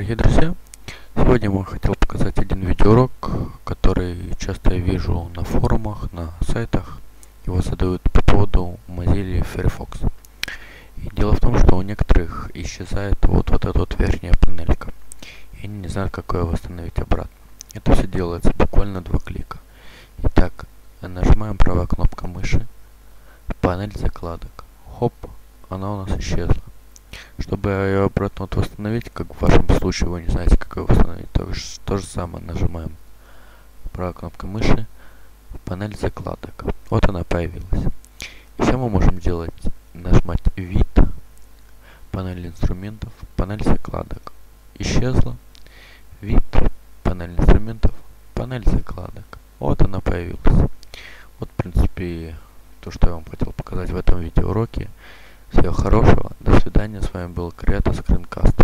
дорогие друзья! Сегодня я хотел показать один видеоурок, который часто я вижу на форумах, на сайтах. Его задают по поводу Mozilla Firefox. И дело в том, что у некоторых исчезает вот, вот эта вот верхняя панелька. И они не знают, как ее восстановить обратно. Это все делается буквально два клика. Итак, нажимаем правая кнопка мыши, панель закладок. Хоп, она у нас исчезла. Чтобы вот восстановить, как в вашем случае вы не знаете, как ее восстановить, то, то же самое нажимаем правой кнопкой мыши, панель закладок. Вот она появилась. Еще мы можем делать, нажимать вид, панель инструментов, панель закладок. Исчезла, вид, панель инструментов, панель закладок. Вот она появилась. Вот, в принципе, то, что я вам хотел показать в этом видеоуроке. Всего хорошего, до свидания, с вами был Крета Скринкаст.